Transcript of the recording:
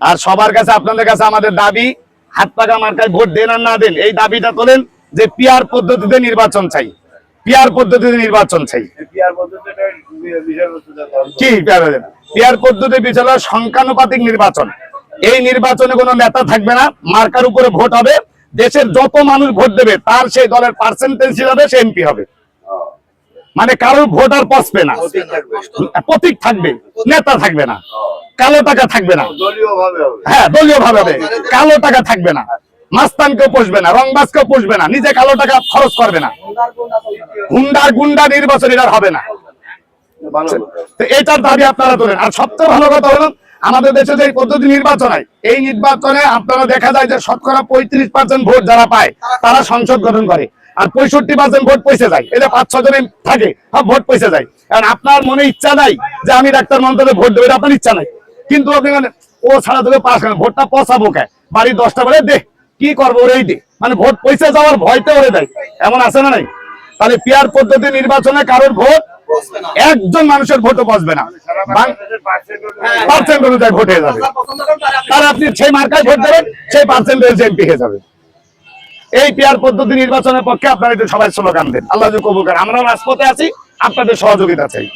আর সবার কাছে আপনাদের কাছে আমাদের দাবি হাত পাকা মার্কায় ভোট দেন আর না দেন এই দাবিটা তোলেন যে পিয়ার পদ্ধতিতে নির্বাচন চাই। পিয়ার পদ্ধতিতে নির্বাচন চাই। কি পিয়ার পদ্ধতি? বিচার সংখ্যানুপাতিক নির্বাচন। এই নির্বাচনে কোনো নেতা থাকবে না মার্কার উপরে ভোট হবে দেশের যত মানুষ ভোট দেবে তার সেই দলের পার্সেন্টেজ হিসাবে সে এমপি হবে। মানে কারোর ভোট আর পচবে না। প্রতীক থাকবে নেতা থাকবে না কালো টাকা থাকবে না। হ্যাঁ দলীয় ভাবে হবে। কালো টাকা থাকবে না মাস্তান কেউ পুষবে না রংবাজ কেউ পুষবে না নিজে কালো টাকা খরচ করবে না। হুন্ডা গুন্ডা নির্বাচন এটা হবে না। তো এটার দাবি আপনারা তোলেন। আর সবচেয়ে ভালো কথা হলো আমাদের দেশে যে পদ্ধতি নির্বাচন হয়, এই নির্বাচনে আপনারা দেখা যায় যে শতকরা পঁয়ত্রিশ পার্সেন্ট ভোট যারা পায়, তারা সংসদ গঠন করে। আর পঁয়ষট্টি পার্সেন্ট ভোট পয়সা যায়। এটা পাঁচ ছজনে থাকে, সব ভোট পয়সা যায়। কারণ আপনার মনে ইচ্ছা নাই যে আমি ডাক্তার মন্ত্রণে ভোট দেবো আপনার ইচ্ছা নাই। কিন্তু আপনি মানে ও ছাড়া তোকে পাস ভোটটা পচাবো কে? বাড়ির দশটা বেড়ে দে, কি করব ওরেই দে। মানে ভোট পয়সা যাওয়ার ভয়তে ওরে দেয়। এমন আছে না নাই? তাহলে পিয়ার পদ্ধতি নির্বাচনে কারোর ভোট একজন মানুষের ভোটও বসবে না। পার্সেন্ট অনুযায়ী ভোট হয়ে যাবে। তাহলে আপনি সেই মার্কায় ভোট দেবেন, সেই পার্সেন্ট এমপি হয়ে যাবে। এই পিয়ার পদ্ধতি নির্বাচনের পক্ষে আপনারা একটু সবাই স্লোগান দেন। আল্লাহ কবুল করেন। আমরা রাজপথে আছি, আপনাদের সহযোগিতা চাই।